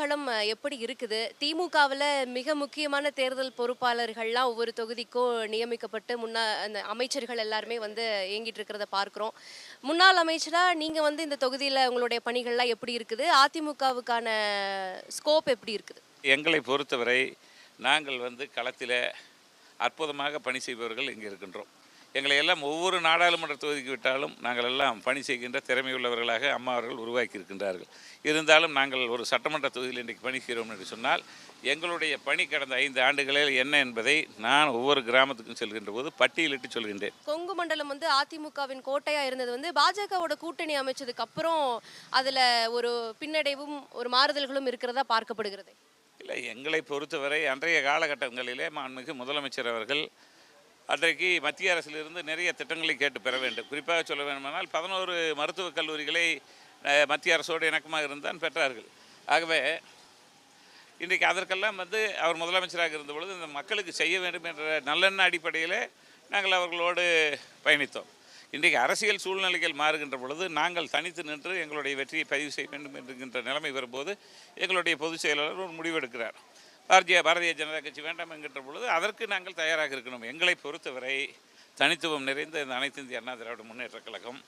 களம் எப்படி இருக்குது? திமுகவில் மிக முக்கியமான தேர்தல் பொறுப்பாளர்கள்லாம் ஒவ்வொரு தொகுதிக்கும் நியமிக்கப்பட்டு முன்னா அந்த அமைச்சர்கள் எல்லாருமே வந்து இயங்கிட்டு இருக்கிறத பார்க்குறோம். முன்னாள் அமைச்சராக நீங்கள் வந்து இந்த தொகுதியில் உங்களுடைய பணிகள்லாம் எப்படி இருக்குது? அதிமுகவுக்கான ஸ்கோப் எப்படி இருக்குது? எங்களை பொறுத்தவரை நாங்கள் வந்து களத்தில் அற்புதமாக பணி செய்பவர்கள் இங்கே இருக்கின்றோம். எங்களை எல்லாம் ஒவ்வொரு நாடாளுமன்ற தொகுதிக்கு விட்டாலும் நாங்கள் எல்லாம் பணி செய்கின்ற திறமையுள்ளவர்களாக அம்மா அவர்கள் உருவாக்கி இருக்கின்றார்கள் இருந்தாலும் நாங்கள் ஒரு சட்டமன்ற தொகுதியில் இன்றைக்கு பணி செய்கிறோம் என்று சொன்னால் எங்களுடைய பணி கடந்த ஐந்து ஆண்டுகளில் என்ன என்பதை நான் ஒவ்வொரு கிராமத்துக்கும் செல்கின்ற போது பட்டியலிட்டு சொல்கின்றேன். கொங்கு மண்டலம் வந்து அதிமுகவின் கோட்டையா இருந்தது வந்து பாஜகவோட கூட்டணி அமைச்சதுக்கு அப்புறம் அதுல ஒரு பின்னடைவும் ஒரு மாறுதல்களும் இருக்கிறதா பார்க்கப்படுகிறது? இல்லை எங்களை பொறுத்தவரை அன்றைய காலகட்டங்களிலே மாண்புமிகு முதலமைச்சர் அவர்கள் அன்றைக்கு மத்திய அரசிலிருந்து நிறைய திட்டங்களை கேட்டு பெற வேண்டும். குறிப்பாக சொல்ல வேண்டுமானால் பதினோரு மருத்துவக் கல்லூரிகளை மத்திய அரசோடு இணக்கமாக இருந்தான் பெற்றார்கள். ஆகவே இன்றைக்கு அதற்கெல்லாம் வந்து அவர் முதலமைச்சராக இருந்த பொழுது இந்த மக்களுக்கு செய்ய வேண்டும் என்ற நல்லெண்ண அடிப்படையில் நாங்கள் அவர்களோடு பயணித்தோம். இன்றைக்கு அரசியல் சூழ்நிலைகள் மாறுகின்ற பொழுது நாங்கள் தனித்து நின்று எங்களுடைய வெற்றியை பதிவு செய்ய வேண்டும் என்கின்ற நிலைமை வரும்போது எங்களுடைய பொதுச் செயலாளர் ஒரு முடிவெடுக்கிறார். பாரதிய பாரதிய ஜனதா கட்சி வேண்டாம் என்கின்ற பொழுது அதற்கு நாங்கள் தயாராக இருக்கணும். எங்களை பொறுத்தவரை தனித்துவம் நிறைந்த இந்த அனைத்து இந்திய அண்ணா திராவிட முன்னேற்றக் கழகம்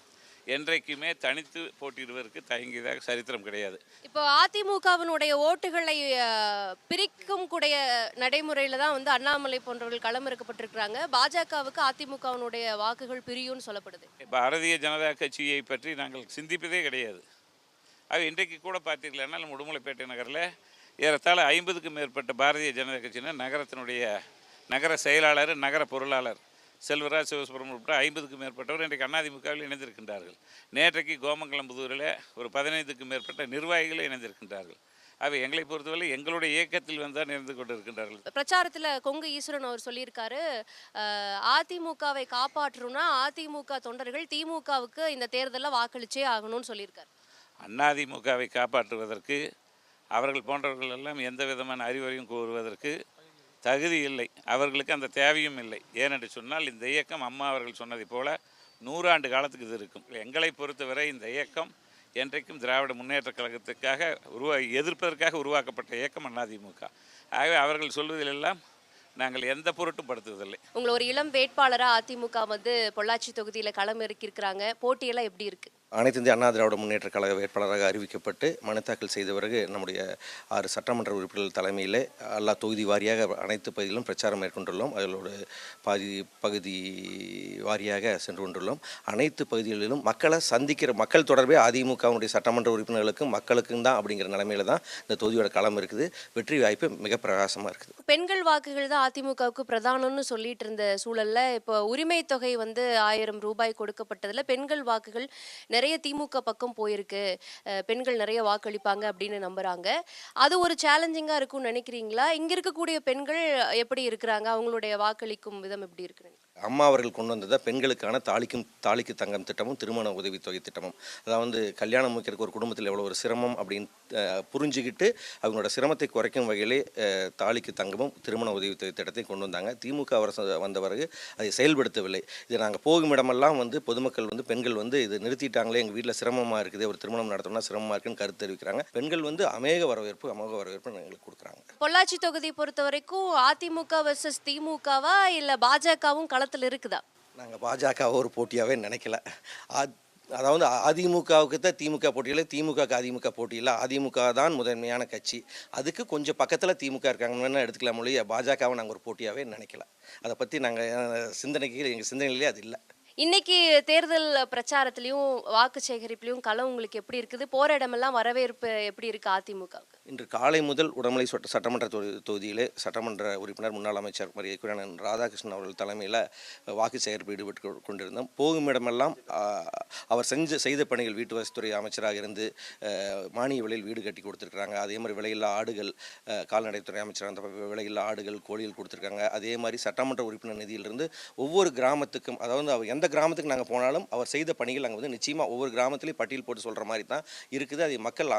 என்றைக்குமே தனித்து போட்டியிடுவதற்கு தயங்கியதாக சரித்திரம் கிடையாது. இப்போ அதிமுகவினுடைய ஓட்டுகளை பிரிக்கும் கூடிய நடைமுறையில தான் வந்து அண்ணாமலை போன்றவர்கள் களமிறக்கப்பட்டிருக்கிறாங்க. பாஜகவுக்கு அதிமுகவினுடைய வாக்குகள் பிரியும்னு சொல்லப்படுது. பாரதிய ஜனதா கட்சியை பற்றி நாங்கள் சிந்திப்பதே கிடையாது. ஆக இன்றைக்கு கூட பார்த்தீர்களானால் நம்ம உடுமலைப்பேட்டை நகரில் ஏறத்தாழ ஐம்பதுக்கும் மேற்பட்ட பாரதிய ஜனதா கட்சியினர் நகரத்தினுடைய நகர செயலாளர் நகர பொருளாளர் செல்வராஜ் சிவசுப்ரமணியம் உட்பட ஐம்பதுக்கும் மேற்பட்டவர் இன்றைக்கு அதிமுகவில் இணைந்திருக்கின்றார்கள். நேற்றைக்கு கோமங்கலம்புதூரில் ஒரு பதினைந்துக்கும் மேற்பட்ட நிர்வாகிகள் இணைந்திருக்கின்றார்கள். அவை எங்களை பொறுத்தவரை எங்களுடைய இயக்கத்தில் வந்தால் இணைந்து கொண்டிருக்கின்றார்கள். பிரச்சாரத்துல கொங்கு ஈஸ்வரன் அவர் சொல்லியிருக்காரு அதிமுகவை காப்பாற்றணும்னா அதிமுக தொண்டர்கள் திமுகவுக்கு இந்த தேர்தலில் வாக்களிச்சே ஆகணும்னு சொல்லியிருக்காரு. அதிமுகவை காப்பாற்றுவதற்கு அவர்கள் போன்றவர்கள் எல்லாம் எந்த விதமான அறிவுரையும் கூறுவதற்கு தகுதி இல்லை. அவர்களுக்கு அந்த தேவையும் இல்லை. ஏனென்று சொன்னால் இந்த இயக்கம் அம்மா அவர்கள் சொன்னதைப் போல நூறாண்டு காலத்துக்கு இது இருக்கும். எங்களை பொறுத்தவரை இந்த இயக்கம் என்றைக்கும் திராவிட முன்னேற்றக் கழகத்துக்காக உருவா எதிர்ப்பதற்காக உருவாக்கப்பட்ட இயக்கம் அதிமுக ஆகவே அவர்கள் சொல்வதிலெல்லாம் நாங்கள் எந்த பொருட்டும் படுத்துவதில்லை. உங்களை ஒரு இளம் வேட்பாளராக அதிமுக வந்து பொள்ளாச்சி தொகுதியில் களம் இறக்கியிருக்கிறாங்க. போட்டியெல்லாம் எப்படி இருக்குது அனைத்து இந்திய அண்ணா திராவிட முன்னேற்ற கழக வேட்பாளராக அறிவிக்கப்பட்டு மனு தாக்கல் செய்த பிறகு நம்முடைய ஆறு சட்டமன்ற உறுப்பினர்கள் தலைமையில் எல்லா தொகுதி வாரியாக அனைத்து பகுதிகளிலும் பிரச்சாரம் மேற்கொண்டுள்ளோம். அதிலோடு பாதி பகுதி வாரியாக சென்று கொண்டுள்ளோம். அனைத்து பகுதிகளிலும் மக்களை சந்திக்கிற மக்கள் தொடர்பே அதிமுகவுடைய சட்டமன்ற உறுப்பினர்களுக்கும் மக்களுக்கும் தான் அப்படிங்கிற நிலைமையில தான் இந்த தொகுதியோட களம் இருக்குது. வெற்றி வாய்ப்பு மிக பிரகாசமாக இருக்குது. பெண்கள் வாக்குகள் தான் அதிமுகவுக்கு பிரதானம்னு சொல்லிட்டு இருந்த சூழலில் இப்போ உரிமை தொகை வந்து ஆயிரம் ரூபாய் கொடுக்கப்பட்டதில் பெண்கள் வாக்குகள் நிறைய திமுக பக்கம் போயிருக்கு. பெண்கள் நிறைய வாக்களிப்பாங்க அப்படின்னு நம்புறாங்க. அது ஒரு சேலஞ்சிங்கா இருக்கும்னு நினைக்கிறீங்களா? இங்க இருக்கக்கூடிய பெண்கள் எப்படி இருக்கிறாங்க? அவங்களுடைய வாக்களிக்கும் விதம் எப்படி இருக்கு அம்மா அவர்கள் கொண்டு வந்ததை பெண்களுக்கான தாலிக்கும் தாலிக்கு தங்கம் திட்டமும் திருமண உதவித்தொகை திட்டமும். அதாவது வந்து கல்யாணம் முடிக்கிறதுக்கு ஒரு குடும்பத்தில் எவ்வளோ ஒரு சிரமம் அப்படின்னு புரிஞ்சுக்கிட்டு அவங்களோட சிரமத்தை குறைக்கும் வகையிலே தாலிக்கு தங்கமும் திருமண உதவித்தொகை திட்டத்தையும் கொண்டு வந்தாங்க. திமுக அரசு வந்த பிறகு அதை செயல்படுத்தவில்லை. இது நாங்கள் போகும் இடமெல்லாம் வந்து பொதுமக்கள் வந்து பெண்கள் வந்து இது நிறுத்திட்டாங்களே எங்கள் வீட்டில் சிரமமாக இருக்குது ஒரு திருமணம் நடத்தணும்னா சிரமமாக இருக்குன்னு கருத்து தெரிவிக்கிறாங்க. பெண்கள் வந்து அமேக வரவேற்பு அமோக வரவேற்பு எங்களுக்கு கொடுக்குறாங்க. பொள்ளாச்சி தொகுதி பொறுத்த வரைக்கும் அதிமுக வர்சஸ் திமுகவா இல்லை பாஜகவும் களத்துல இருக்குதா? நாங்கள் பாஜகவை ஒரு போட்டியாகவே நினைக்கல. அதாவது அதிமுகவுக்கு தான் திமுக போட்டியில் திமுகவுக்கு அதிமுக போட்டியில் அதிமுக தான் முதன்மையான கட்சி. அதுக்கு கொஞ்சம் பக்கத்தில் திமுக இருக்காங்கன்னு எடுத்துக்கலாம் மொழியை பாஜகவை நாங்கள் ஒரு போட்டியாகவே நினைக்கல. அதை பற்றி நாங்கள் சிந்தனைக்கு எங்கள் சிந்தனையிலே அது இல்லை. இன்னைக்கு தேர்தல் பிரச்சாரத்திலையும் வாக்கு சேகரிப்புலையும் களம் உங்களுக்கு எப்படி இருக்குது? போற இடமெல்லாம் வரவேற்பு எப்படி இருக்கு அதிமுக இன்று காலை முதல் உடமலை சட்ட சட்டமன்ற தொகுதி தொகுதியிலே சட்டமன்ற உறுப்பினர் முன்னாள் அமைச்சர் மரியாதைக்குரிய ராதாகிருஷ்ணன் அவர்கள் தலைமையில் வாக்கு சேகரிப்பு ஈடுபட்டு கொண்டிருந்தோம். போகும் இடமெல்லாம் அவர் செஞ்ச செய்த பணிகள் வீட்டு வசதித்துறை அமைச்சராக இருந்து மானிய விலையில் வீடு கட்டி கொடுத்துருக்காங்க அதே மாதிரி விலையில்லா ஆடுகள் கால்நடைத்துறை அமைச்சராக அந்த விலையில்லா ஆடுகள் கோழிகள் கொடுத்துருக்காங்க. அதே மாதிரி சட்டமன்ற உறுப்பினர் நிதியிலிருந்து ஒவ்வொரு கிராமத்துக்கும் அதாவது அவர் எந்த கிராமத்துக்கு நாங்கள் போனாலும் அவர் செய்த பணிகள் நாங்கள் வந்து நிச்சயமாக ஒவ்வொரு கிராமத்திலையும் பட்டியல் போட்டு சொல்கிற மாதிரி தான் இருக்குது. அதை மக்கள்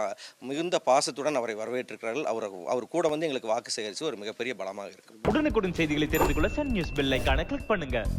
மிகுந்த பாசத்துடன் அவரை வரவேற்றிருக்கிறார்கள். அவர் அவர் கூட வந்து எங்களுக்கு வாக்கு சேகரித்து ஒரு மிகப்பெரிய பலமாக இருக்குது உடனுக்குடன் செய்திகளை தெரிந்து கொள்ள சன் நியூஸ் பெல் ஐகானை கிளிக் பண்ணுங்கள்